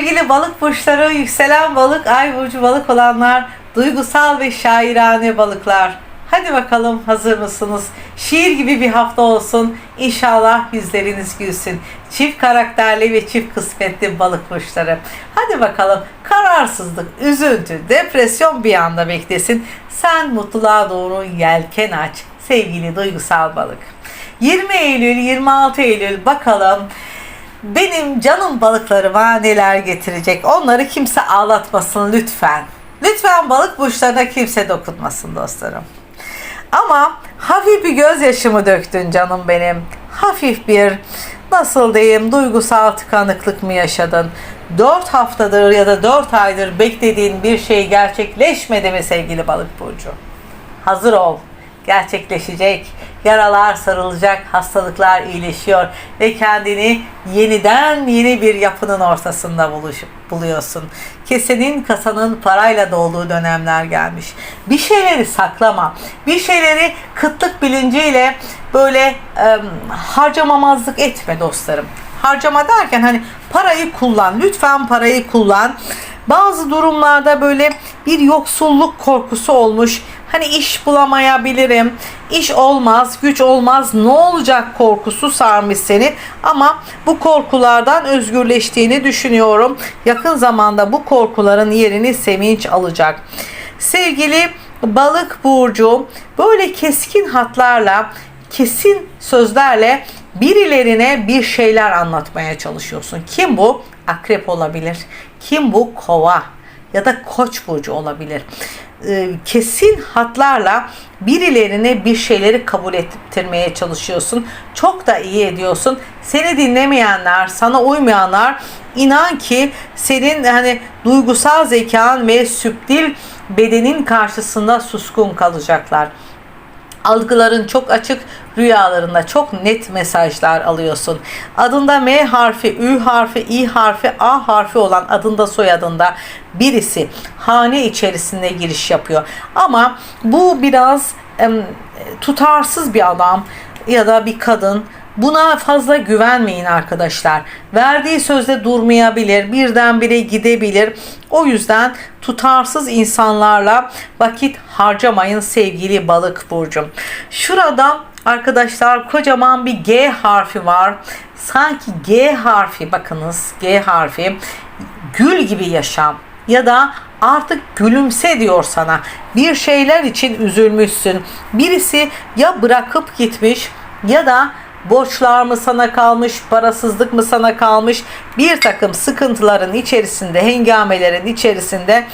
Sevgili balık burçları, yükselen balık, ay burcu balık olanlar, duygusal ve şairane balıklar. Hadi bakalım hazır mısınız? Şiir gibi bir hafta olsun. İnşallah yüzleriniz gülsün. Çift karakterli ve çift kısmetli balık burçları. Hadi bakalım kararsızlık, üzüntü, depresyon bir anda beklesin. Sen mutluluğa doğru yelken aç sevgili duygusal balık. 20 Eylül, 26 Eylül bakalım benim canım balıklarıma neler getirecek. Onları kimse ağlatmasın lütfen. Lütfen balık burçlarına kimse dokunmasın dostlarım. Ama hafif bir gözyaşımı döktün canım benim. Hafif bir nasıl diyeyim duygusal tıkanıklık mı yaşadın? 4 haftadır ya da 4 aydır beklediğin bir şey gerçekleşmedi mi sevgili balık burcu? Hazır ol. Gerçekleşecek. Yaralar sarılacak, hastalıklar iyileşiyor ve kendini yeniden yeni bir yapının ortasında buluşup buluyorsun. Kesenin kasanın parayla dolduğu dönemler gelmiş. Bir şeyleri saklama. Bir şeyleri kıtlık bilinciyle böyle e, harcamamazlık etme dostlarım. Harcama derken hani parayı kullan. Lütfen parayı kullan. Bazı durumlarda böyle bir yoksulluk korkusu olmuş. Hani iş bulamayabilirim, iş olmaz, güç olmaz, ne olacak korkusu sarmış seni. Ama bu korkulardan özgürleştiğini düşünüyorum. Yakın zamanda bu korkuların yerini sevinç alacak. Sevgili balık burcu böyle keskin hatlarla, kesin sözlerle birilerine bir şeyler anlatmaya çalışıyorsun. Kim bu? Akrep olabilir. Kim bu? Kova ya da koç burcu olabilir. Ee, kesin hatlarla birilerine bir şeyleri kabul ettirmeye çalışıyorsun. Çok da iyi ediyorsun. Seni dinlemeyenler, sana uymayanlar inan ki senin hani duygusal zekan ve süptil bedenin karşısında suskun kalacaklar algıların çok açık, rüyalarında çok net mesajlar alıyorsun. Adında M harfi, Ü harfi, İ harfi, A harfi olan adında soyadında birisi hane içerisinde giriş yapıyor. Ama bu biraz tutarsız bir adam ya da bir kadın Buna fazla güvenmeyin arkadaşlar. Verdiği sözde durmayabilir, birdenbire gidebilir. O yüzden tutarsız insanlarla vakit harcamayın sevgili balık burcum. Şurada arkadaşlar kocaman bir G harfi var. Sanki G harfi bakınız G harfi gül gibi yaşam ya da artık gülümse diyor sana. Bir şeyler için üzülmüşsün. Birisi ya bırakıp gitmiş ya da borçlar mı sana kalmış, parasızlık mı sana kalmış, bir takım sıkıntıların içerisinde, hengamelerin içerisinde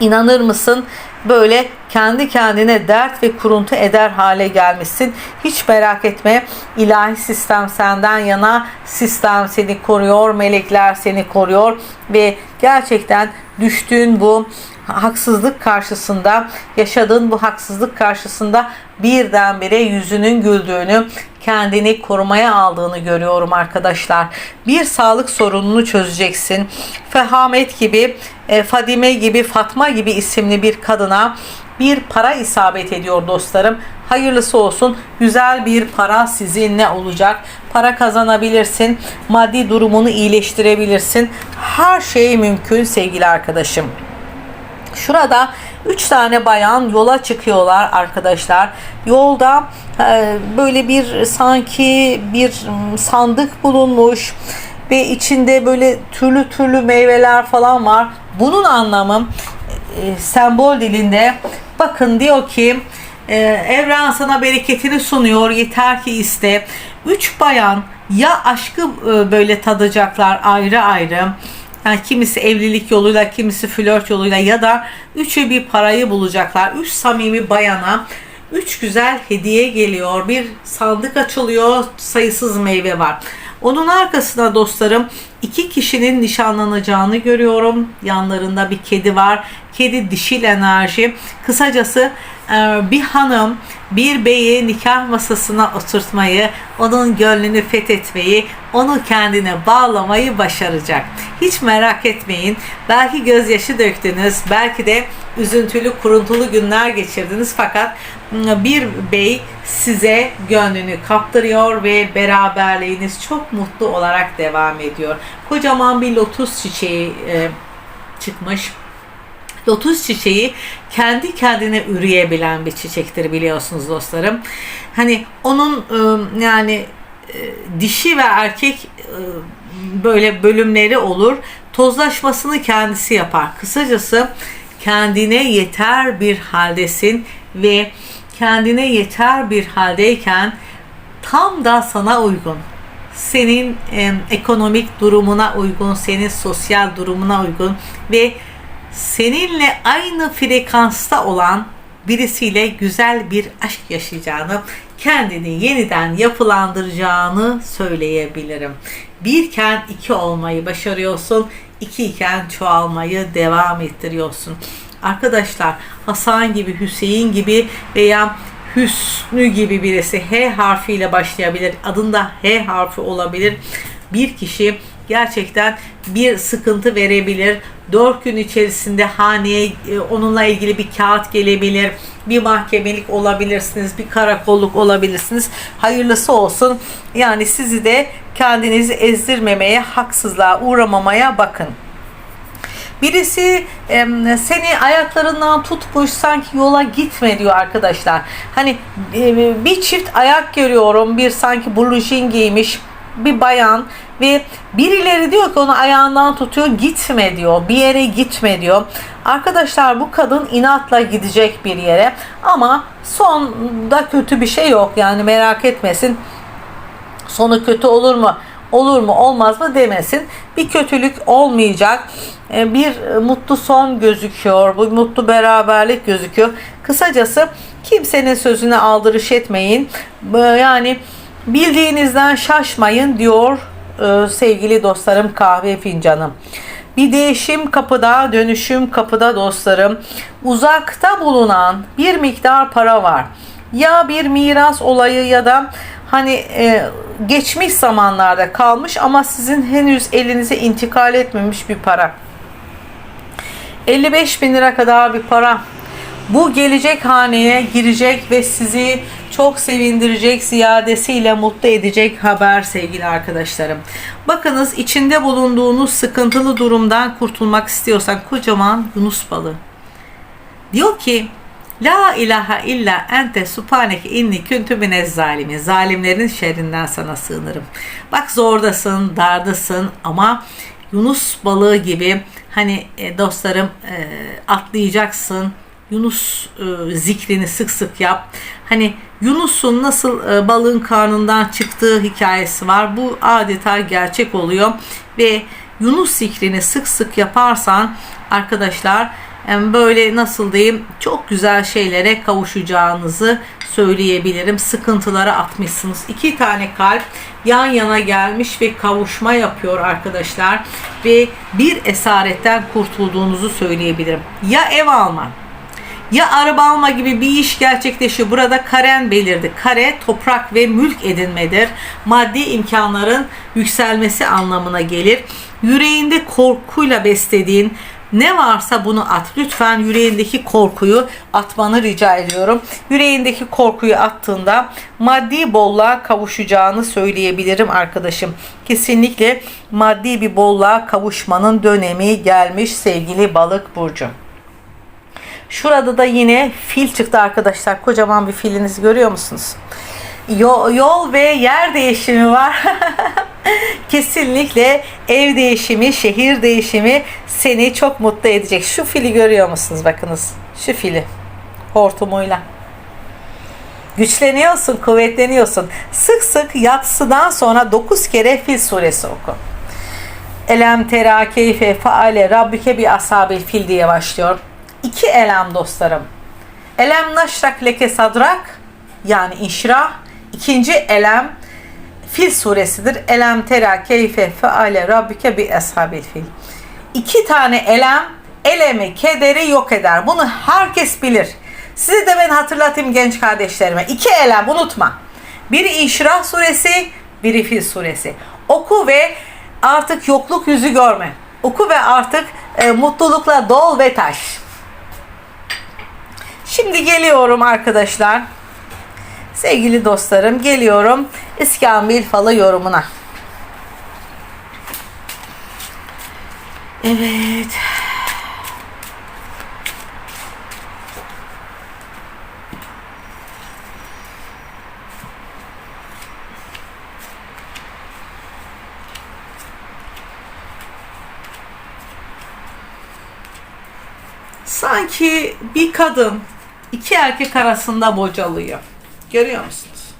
inanır mısın böyle kendi kendine dert ve kuruntu eder hale gelmişsin. Hiç merak etme. ilahi sistem senden yana. Sistem seni koruyor. Melekler seni koruyor. Ve gerçekten düştüğün bu haksızlık karşısında, yaşadığın bu haksızlık karşısında birdenbire yüzünün güldüğünü, kendini korumaya aldığını görüyorum arkadaşlar. Bir sağlık sorununu çözeceksin. Fehamet gibi, e, Fadime gibi, Fatma gibi isimli bir kadına bir para isabet ediyor dostlarım. Hayırlısı olsun. Güzel bir para sizinle olacak. Para kazanabilirsin. Maddi durumunu iyileştirebilirsin. Her şey mümkün sevgili arkadaşım. Şurada 3 tane bayan yola çıkıyorlar arkadaşlar. Yolda e, böyle bir sanki bir sandık bulunmuş ve içinde böyle türlü türlü meyveler falan var. Bunun anlamı e, sembol dilinde bakın diyor ki e, evren sana bereketini sunuyor yeter ki iste. Üç bayan ya aşkı böyle tadacaklar ayrı ayrı yani kimisi evlilik yoluyla, kimisi flört yoluyla ya da üçü bir parayı bulacaklar. Üç samimi bayana üç güzel hediye geliyor. Bir sandık açılıyor, sayısız meyve var. Onun arkasına dostlarım iki kişinin nişanlanacağını görüyorum. Yanlarında bir kedi var. Kedi dişil enerji. Kısacası e, bir hanım bir beyi nikah masasına oturtmayı, onun gönlünü fethetmeyi, onu kendine bağlamayı başaracak. Hiç merak etmeyin. Belki gözyaşı döktünüz, belki de üzüntülü, kuruntulu günler geçirdiniz fakat bir bey size gönlünü kaptırıyor ve beraberliğiniz çok mutlu olarak devam ediyor. Kocaman bir lotus çiçeği e, çıkmış. Lotus çiçeği kendi kendine üreyebilen bir çiçektir biliyorsunuz dostlarım. Hani onun ıı, yani e, dişi ve erkek e, böyle bölümleri olur. Tozlaşmasını kendisi yapar. Kısacası kendine yeter bir haldesin ve kendine yeter bir haldeyken tam da sana uygun. Senin e, ekonomik durumuna uygun, senin sosyal durumuna uygun ve seninle aynı frekansta olan birisiyle güzel bir aşk yaşayacağını, kendini yeniden yapılandıracağını söyleyebilirim. Birken iki olmayı başarıyorsun, iki iken çoğalmayı devam ettiriyorsun. Arkadaşlar Hasan gibi, Hüseyin gibi veya Hüsnü gibi birisi H harfiyle başlayabilir. Adında H harfi olabilir. Bir kişi gerçekten bir sıkıntı verebilir. 4 gün içerisinde haneye e, onunla ilgili bir kağıt gelebilir. Bir mahkemelik olabilirsiniz, bir karakolluk olabilirsiniz. Hayırlısı olsun. Yani sizi de kendinizi ezdirmemeye, haksızlığa uğramamaya bakın. Birisi e, seni ayaklarından tutmuş sanki yola gitme diyor arkadaşlar. Hani e, bir çift ayak görüyorum. Bir sanki blue jean giymiş bir bayan ve birileri diyor ki onu ayağından tutuyor gitme diyor bir yere gitme diyor. Arkadaşlar bu kadın inatla gidecek bir yere ama sonda kötü bir şey yok yani merak etmesin. Sonu kötü olur mu? Olur mu olmaz mı demesin. Bir kötülük olmayacak. E, bir mutlu son gözüküyor. Bu mutlu beraberlik gözüküyor. Kısacası kimsenin sözüne aldırış etmeyin. Yani bildiğinizden şaşmayın diyor e, sevgili dostlarım kahve fincanım. Bir değişim kapıda, dönüşüm kapıda dostlarım. Uzakta bulunan bir miktar para var. Ya bir miras olayı ya da hani e, geçmiş zamanlarda kalmış ama sizin henüz elinize intikal etmemiş bir para. 55 bin lira kadar bir para. Bu gelecek haneye girecek ve sizi çok sevindirecek, ziyadesiyle mutlu edecek haber sevgili arkadaşlarım. Bakınız içinde bulunduğunuz sıkıntılı durumdan kurtulmak istiyorsan kocaman Yunus balığı. Diyor ki La ilahe illa ente subhaneke inni küntü minez zalimin. Zalimlerin şerrinden sana sığınırım. Bak zordasın, dardasın ama Yunus balığı gibi hani e, dostlarım e, atlayacaksın, Yunus e, zikrini sık sık yap. Hani Yunus'un nasıl e, balığın karnından çıktığı hikayesi var. Bu adeta gerçek oluyor ve Yunus zikrini sık sık yaparsan arkadaşlar yani böyle nasıl diyeyim çok güzel şeylere kavuşacağınızı söyleyebilirim. Sıkıntılara atmışsınız. İki tane kalp yan yana gelmiş ve kavuşma yapıyor arkadaşlar. Ve bir esaretten kurtulduğunuzu söyleyebilirim. Ya ev alma ya araba alma gibi bir iş gerçekleşiyor. Burada karen belirdi. Kare toprak ve mülk edinmedir. Maddi imkanların yükselmesi anlamına gelir. Yüreğinde korkuyla beslediğin ne varsa bunu at. Lütfen yüreğindeki korkuyu atmanı rica ediyorum. Yüreğindeki korkuyu attığında maddi bolluğa kavuşacağını söyleyebilirim arkadaşım. Kesinlikle maddi bir bolluğa kavuşmanın dönemi gelmiş sevgili balık burcu. Şurada da yine fil çıktı arkadaşlar. Kocaman bir filinizi görüyor musunuz? Yol, yol ve yer değişimi var. Kesinlikle ev değişimi, şehir değişimi seni çok mutlu edecek. Şu fili görüyor musunuz? Bakınız. Şu fili. Hortumuyla. Güçleniyorsun, kuvvetleniyorsun. Sık sık yatsıdan sonra 9 kere Fil suresi oku. Elem tera keyfe faale rabbike bir asabil fil diye başlıyor iki elem dostlarım. Elem naşrak leke sadrak yani inşirah. İkinci elem Fil suresidir. Elem tera keyfe feale rabbike bi eshabil fil. İki tane elem elemi, kederi yok eder. Bunu herkes bilir. Size de ben hatırlatayım genç kardeşlerime. İki elem unutma. Biri İnşirah suresi, biri Fil suresi. Oku ve artık yokluk yüzü görme. Oku ve artık e, mutlulukla dol ve taş. Şimdi geliyorum arkadaşlar. Sevgili dostlarım geliyorum İskambil falı yorumuna. Evet. Sanki bir kadın iki erkek arasında bocalıyor. Görüyor musunuz?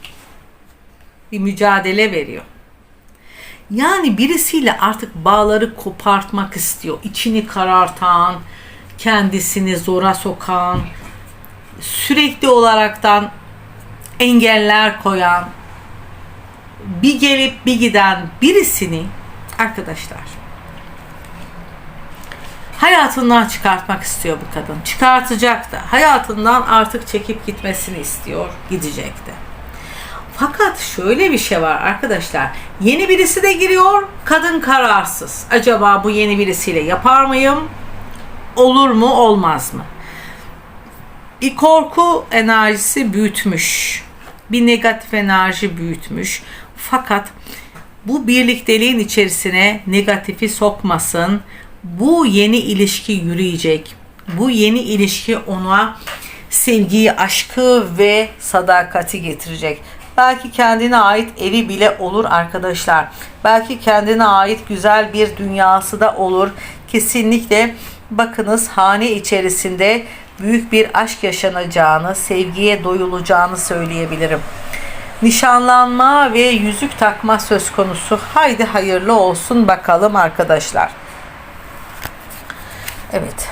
Bir mücadele veriyor. Yani birisiyle artık bağları kopartmak istiyor. İçini karartan, kendisini zora sokan, sürekli olaraktan engeller koyan, bir gelip bir giden birisini arkadaşlar hayatından çıkartmak istiyor bu kadın. Çıkartacak da. Hayatından artık çekip gitmesini istiyor. Gidecek de. Fakat şöyle bir şey var arkadaşlar. Yeni birisi de giriyor. Kadın kararsız. Acaba bu yeni birisiyle yapar mıyım? Olur mu olmaz mı? Bir korku enerjisi büyütmüş. Bir negatif enerji büyütmüş. Fakat bu birlikteliğin içerisine negatifi sokmasın. Bu yeni ilişki yürüyecek. Bu yeni ilişki ona sevgiyi, aşkı ve sadakati getirecek. Belki kendine ait evi bile olur arkadaşlar. Belki kendine ait güzel bir dünyası da olur. Kesinlikle bakınız hane içerisinde büyük bir aşk yaşanacağını, sevgiye doyulacağını söyleyebilirim. Nişanlanma ve yüzük takma söz konusu. Haydi hayırlı olsun bakalım arkadaşlar. Evet.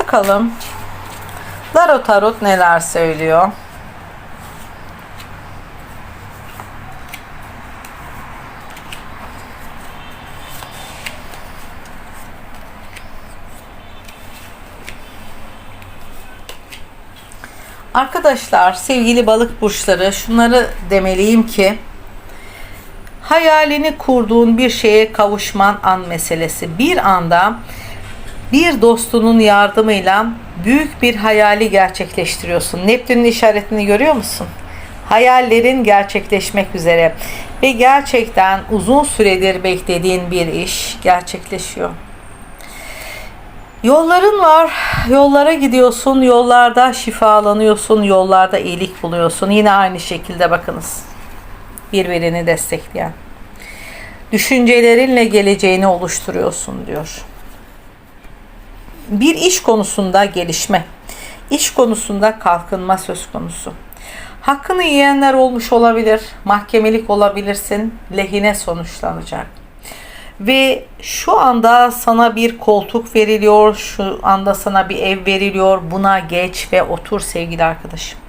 Bakalım. Daro Tarot neler söylüyor? Arkadaşlar, sevgili balık burçları, şunları demeliyim ki hayalini kurduğun bir şeye kavuşman an meselesi. Bir anda bir dostunun yardımıyla büyük bir hayali gerçekleştiriyorsun. Neptün'ün işaretini görüyor musun? Hayallerin gerçekleşmek üzere ve gerçekten uzun süredir beklediğin bir iş gerçekleşiyor. Yolların var. Yollara gidiyorsun. Yollarda şifalanıyorsun. Yollarda iyilik buluyorsun. Yine aynı şekilde bakınız. Birbirini destekleyen. Düşüncelerinle geleceğini oluşturuyorsun diyor bir iş konusunda gelişme, iş konusunda kalkınma söz konusu. Hakkını yiyenler olmuş olabilir, mahkemelik olabilirsin, lehine sonuçlanacak. Ve şu anda sana bir koltuk veriliyor, şu anda sana bir ev veriliyor. Buna geç ve otur sevgili arkadaşım.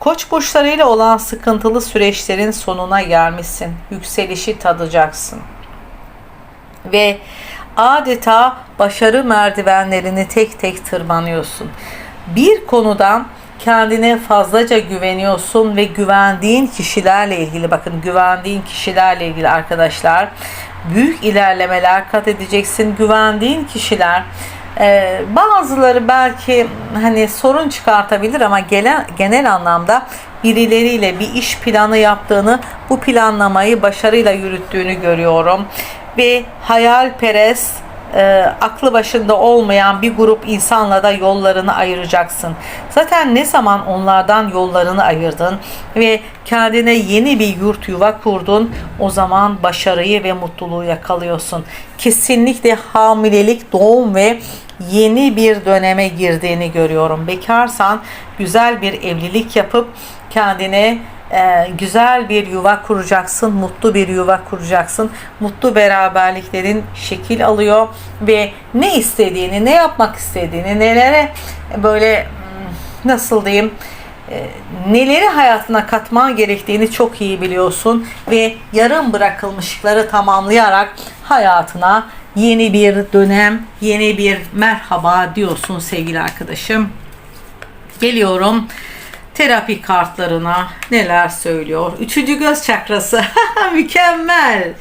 Koç burçlarıyla olan sıkıntılı süreçlerin sonuna gelmişsin. Yükselişi tadacaksın. Ve adeta başarı merdivenlerini tek tek tırmanıyorsun. Bir konudan kendine fazlaca güveniyorsun ve güvendiğin kişilerle ilgili bakın güvendiğin kişilerle ilgili arkadaşlar büyük ilerlemeler kat edeceksin. Güvendiğin kişiler ee, bazıları belki hani sorun çıkartabilir ama genel, genel anlamda birileriyle bir iş planı yaptığını, bu planlamayı başarıyla yürüttüğünü görüyorum ve hayalperest e, aklı başında olmayan bir grup insanla da yollarını ayıracaksın. Zaten ne zaman onlardan yollarını ayırdın ve kendine yeni bir yurt yuva kurdun o zaman başarıyı ve mutluluğu yakalıyorsun. Kesinlikle hamilelik, doğum ve yeni bir döneme girdiğini görüyorum. Bekarsan güzel bir evlilik yapıp kendine e, güzel bir yuva kuracaksın, mutlu bir yuva kuracaksın. Mutlu beraberliklerin şekil alıyor ve ne istediğini, ne yapmak istediğini, nelere böyle hmm, nasıl diyeyim, e, neleri hayatına katman gerektiğini çok iyi biliyorsun ve yarım bırakılmışlıkları tamamlayarak hayatına yeni bir dönem, yeni bir merhaba diyorsun sevgili arkadaşım. Geliyorum terapi kartlarına neler söylüyor. Üçüncü göz çakrası. Mükemmel.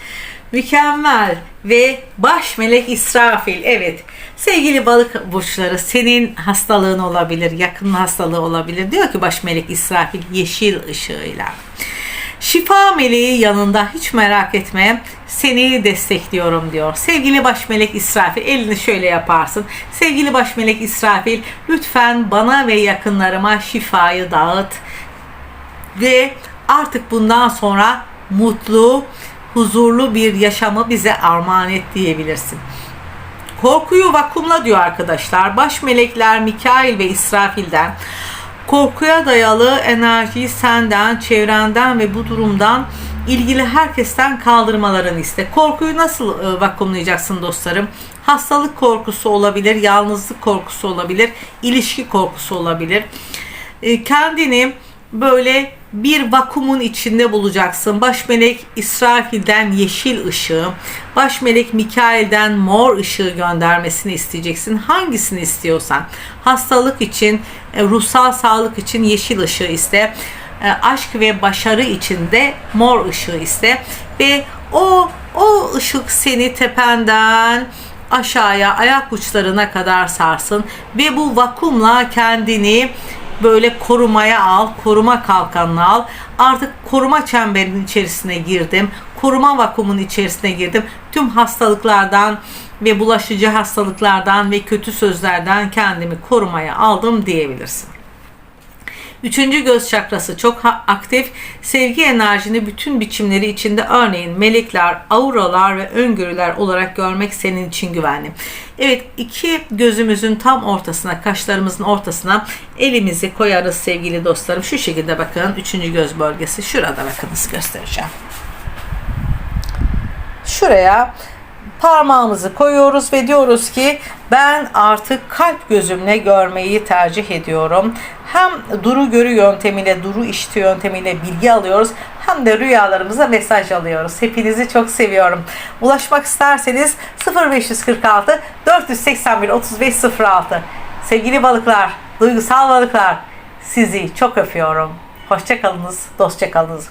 Mükemmel. Ve baş melek İsrafil. Evet. Sevgili balık burçları senin hastalığın olabilir. Yakın hastalığı olabilir. Diyor ki baş melek İsrafil yeşil ışığıyla. Şifa meleği yanında hiç merak etme seni destekliyorum diyor. Sevgili baş melek İsrafil elini şöyle yaparsın. Sevgili baş melek İsrafil lütfen bana ve yakınlarıma şifayı dağıt ve artık bundan sonra mutlu, huzurlu bir yaşamı bize armağan et diyebilirsin. Korkuyu vakumla diyor arkadaşlar. Baş melekler Mikail ve İsrafil'den korkuya dayalı enerjiyi senden, çevrenden ve bu durumdan ilgili herkesten kaldırmalarını iste. Korkuyu nasıl e, vakumlayacaksın dostlarım? Hastalık korkusu olabilir, yalnızlık korkusu olabilir, ilişki korkusu olabilir. E, kendini böyle bir vakumun içinde bulacaksın. Baş melek İsrafil'den yeşil ışığı, baş melek Mikail'den mor ışığı göndermesini isteyeceksin. Hangisini istiyorsan. Hastalık için, e, ruhsal sağlık için yeşil ışığı iste. E, Aşk ve başarı için de mor ışığı iste. Ve o o ışık seni tependen aşağıya ayak uçlarına kadar sarsın ve bu vakumla kendini böyle korumaya al, koruma kalkanını al. Artık koruma çemberinin içerisine girdim. Koruma vakumun içerisine girdim. Tüm hastalıklardan ve bulaşıcı hastalıklardan ve kötü sözlerden kendimi korumaya aldım diyebilirsin. Üçüncü göz çakrası çok aktif. Sevgi enerjini bütün biçimleri içinde örneğin melekler, auralar ve öngörüler olarak görmek senin için güvenli. Evet iki gözümüzün tam ortasına, kaşlarımızın ortasına elimizi koyarız sevgili dostlarım. Şu şekilde bakın. Üçüncü göz bölgesi. Şurada bakınız göstereceğim. Şuraya parmağımızı koyuyoruz ve diyoruz ki ben artık kalp gözümle görmeyi tercih ediyorum. Hem duru görü yöntemiyle, duru işti yöntemiyle bilgi alıyoruz hem de rüyalarımıza mesaj alıyoruz. Hepinizi çok seviyorum. Ulaşmak isterseniz 0546 481 3506 Sevgili balıklar, duygusal balıklar sizi çok öpüyorum. Hoşçakalınız, dostça kalınız.